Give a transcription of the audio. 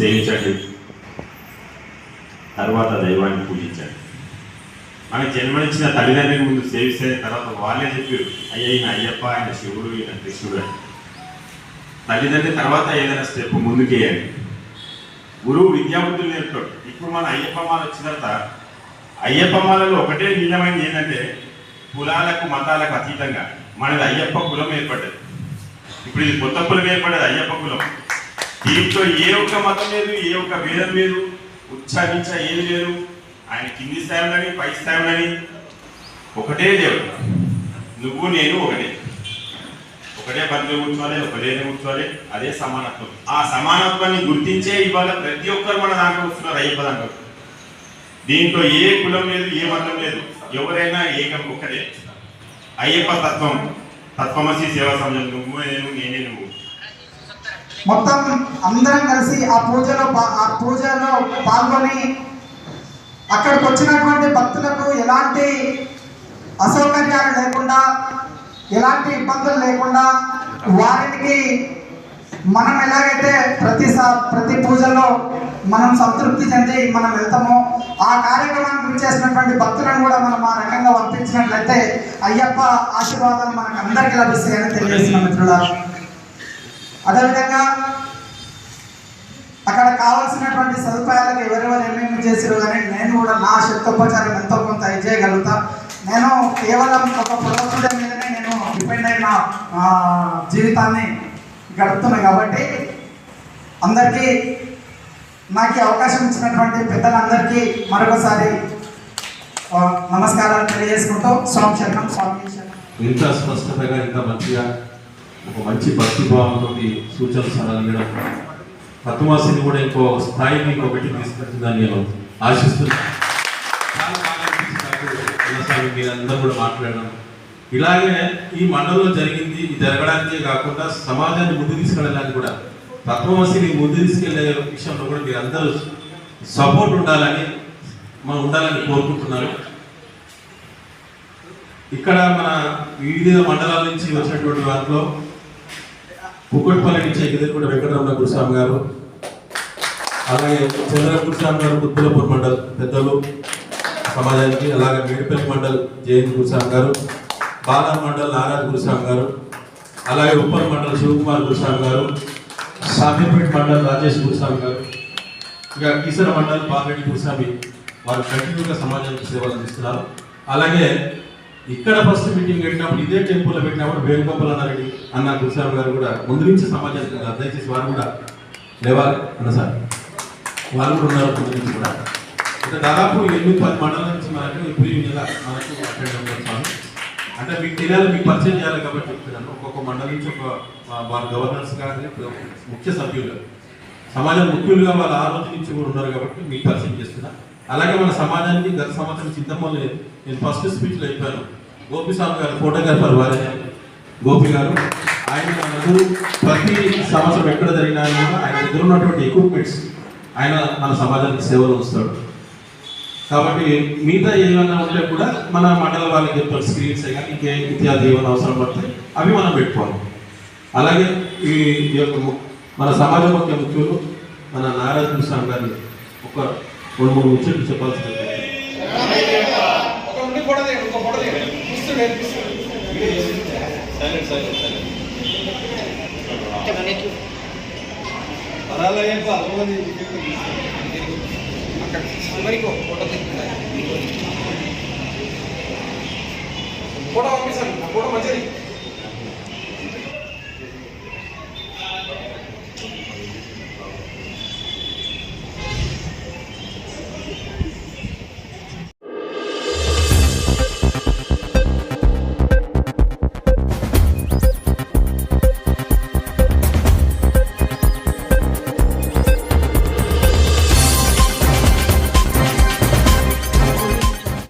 సేవించండి తర్వాత దైవాన్ని పూజించండి. మనకి జన్మనిచ్చిన తల్లిదండ్రుల ముందు సేవిస్తే తర్వాత వాళ్ళే చెప్పారు అయ్యా ఈయన అయ్యప్ప ఆయన శివుడు ఈయన కృష్ణుడు అని. తల్లిదండ్రి తర్వాత ఏదైనా స్టెప్ ముందుకేయండి గురువు విద్యాబుద్ధులు నేర్పుతాడు. ఇప్పుడు మన అయ్యప్ప మాల వచ్చిన తర్వాత అయ్యప్ప మాలలో ఒకటే నిజమైనది ఏంటంటే కులాలకు మతాలకు అతీతంగా మనది అయ్యప్ప కులం ఏర్పడ్డది. ఇప్పుడు ఇది కొత్త కులం ఏర్పడేది అయ్యప్ప దీంట్లో ఏ ఒక్క మతం లేదు ఏ ఒక్క భేదం లేదు ఉచ్చారించ ఏది లేదు. ఆయన కింది స్థాయిలోని పై స్థాయిలోని ఒకటే దేవుడు. నువ్వు నేను ఒకటే. ఒకటే బంధువు కూర్చోవాలి ఒకటే కూర్చోవాలి అదే సమానత్వం. ఆ సమానత్వాన్ని గుర్తించే ఇవాళ ప్రతి ఒక్కరు మన దాంట్లో వస్తున్నారు అయ్యప్ప దాంట్లో. దీంట్లో ఏ కులం లేదు ఏ మతం లేదు. ఎవరైనా ఏకం ఒక్కటే. అయ్యప్ప తత్వం. తత్వమసి సేవా సమయం నువ్వు నేను నేనే నువ్వు. మొత్తం అందరం కలిసి ఆ పూజలో ఆ పూజలో పాల్గొని అక్కడికి వచ్చినటువంటి భక్తులకు ఎలాంటి అసౌకర్యాలు లేకుండా ఎలాంటి ఇబ్బందులు లేకుండా వారికి మనం ఎలాగైతే ప్రతి ప్రతి పూజలో మనం సంతృప్తి చెంది మనం వెళ్తామో ఆ కార్యక్రమానికి చేసినటువంటి భక్తులను కూడా మనం ఆ రకంగా పంపించినట్లయితే అయ్యప్ప ఆశీర్వాదాలు మనకు అందరికీ లభిస్తాయని తెలియజేసిన మిత్రులారా. అదేవిధంగా అక్కడ కావాల్సినటువంటి సదుపాయాలకు ఎవరెవరు ఏమేమి చేసారు కానీ నేను కూడా నా శక్తోపచారం ఎంతో కొంత ఇది చేయగలుగుతా నేను కేవలం ఒక ప్రొడక్ట్ మీదనే నేను డిపెండ్ అయిన జీవితాన్ని గడుపుతున్నా కాబట్టి అందరికీ నాకు అవకాశం ఇచ్చినటువంటి పెద్దలందరికీ మరొకసారి నమస్కారాలు తెలియజేసుకుంటూ. స్వామి శరణం స్వామి ఇంత స్పష్టతగా ఇంత మంచిగా ఒక మంచి భక్తి భావంతో సూచన సలహా తత్వాసిని కూడా ఇంకో స్థాయికి ఇంకొకటి తీసుకెళ్తుందని నేను ఆశిస్తున్నాను. చాలా మీరందరూ కూడా మాట్లాడడం. ఇలాగే ఈ మండలంలో జరిగింది ఇది జరగడానికే కాకుండా సమాజాన్ని ముందు తీసుకెళ్ళడానికి కూడా తత్వమసిని ముందు తీసుకెళ్ళే విషయంలో కూడా మీరందరూ సపోర్ట్ ఉండాలని మనం ఉండాలని కోరుకుంటున్నాను. ఇక్కడ మన వివిధ మండలాల నుంచి వచ్చినటువంటి వాటిలో కుక్కట్పల్లి నుంచి ఎగిరిపూడి వెంకటరమణ గురుస్వామి గారు అలాగే చంద్ర గురుస్వామి గారు ముత్తులపూర్ మండల్ పెద్దలు సమాజానికి అలాగే మేడిపల్లి మండల్ జయంత్ గురుస్వామి గారు బాలా మండల్ నారాయణ గురుస్వామి గారు అలాగే ఉప్పల్ మండల్ శివకుమార్ గురుస్వామి గారు సామీపేట్ మండల్ రాజేష్ గురుస్వామి గారు ఇక కీసర మండల్ పాలరెడ్డి గురుస్వామి వారు కంటిన్యూగా సమాజానికి సేవలు అందిస్తున్నారు. అలాగే ఇక్కడ ఫస్ట్ మీటింగ్ పెట్టినప్పుడు ఇదే టెంపుల్లో పెట్టినప్పుడు వేణుగోపాల్ అన్నారెడ్డి అన్న గురుస్వామి గారు కూడా ముందు నుంచి సమాజానికి దయచేసి వారు కూడా లేవాలి అన్న సార్. వాళ్ళు కూడా ఉన్నారు ముందు నుంచి కూడా. అంటే దాదాపు ఎనిమిది పది మండలాల నుంచి మనకు ఇప్పుడు ఈ నెల మనకు అంటే మీకు తెలియాలి మీకు పరిచయం చేయాలి కాబట్టి చెప్తున్నాను. ఒక్కొక్క మండలం నుంచి ఒక వా- గవర్నర్స్ కానీ ముఖ్య సభ్యులు. సమాజం ముఖ్యులుగా వాళ్ళ ఆ రోజు నుంచి కూడా ఉన్నారు కాబట్టి మీకు పరిచయం చేస్తున్నా. అలాగే మన సమాజానికి గత సంవత్సరం చింతమల్లి నేను ఫస్ట్ స్పీచ్లో అయిపోయాను గోపిస్వామి గారు ఫోటోగ్రాఫర్ వారే. గోపి గారు ఆయన మనకు ప్రతి సంవత్సరం ఎక్కడ జరిగినా కూడా ఆయన దగ్గర ఉన్నటువంటి ఎక్విప్మెంట్స్ ఆయన మన సమాజానికి సేవలు వస్తాడు కాబట్టి మిగతా ఏమైనా ఉంటే కూడా మన మండల వాళ్ళకి చెప్తారు స్క్రీన్స్ కానీ ఇంకే ఇత్యాది ఏమైనా అవసరం పడతాయి అవి మనం పెట్టుకోవాలి. అలాగే ఈ యొక్క మన సమాజ ముఖ్య ముఖ్యులు మన నారాయణ స్వామి గారిని ఒక రెండు మూడు ముచ్చట్లు చెప్పాల్సి ఫోటో పంపిస్తాను. ఫోటో మంచిది.